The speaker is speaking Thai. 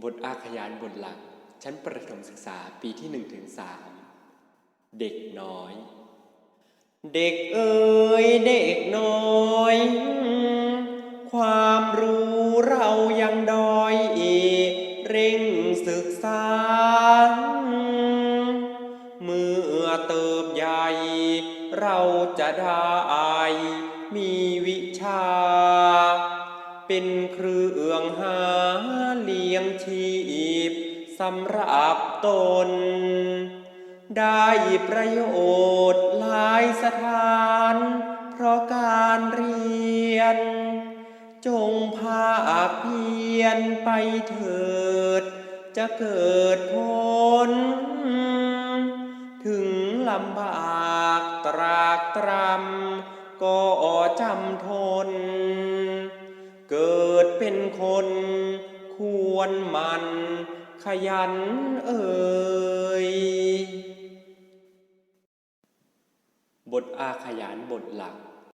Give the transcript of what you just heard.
บทอาขยานบทหลัก ชั้นประถมศึกษาปีที่1ถึง3เด็กน้อย เด็กเอ๋ยเด็กน้อย ความรู้เรายังดอยอีกเร่งศึกษา เมื่อเติบใหญ่ เราจะได้มีวิชา เป็นเครื่องหาเลี้ยงชีพสำหรับตน ได้ประโยชน์หลายสถาน เพราะการเรียน จงภาคเพียนไปเถิด จะเกิดผล ถึงลำบากตรากตรำก็จำทน เป็นคนควรมันขยันเอ่ย บทอาขยานบทหลัก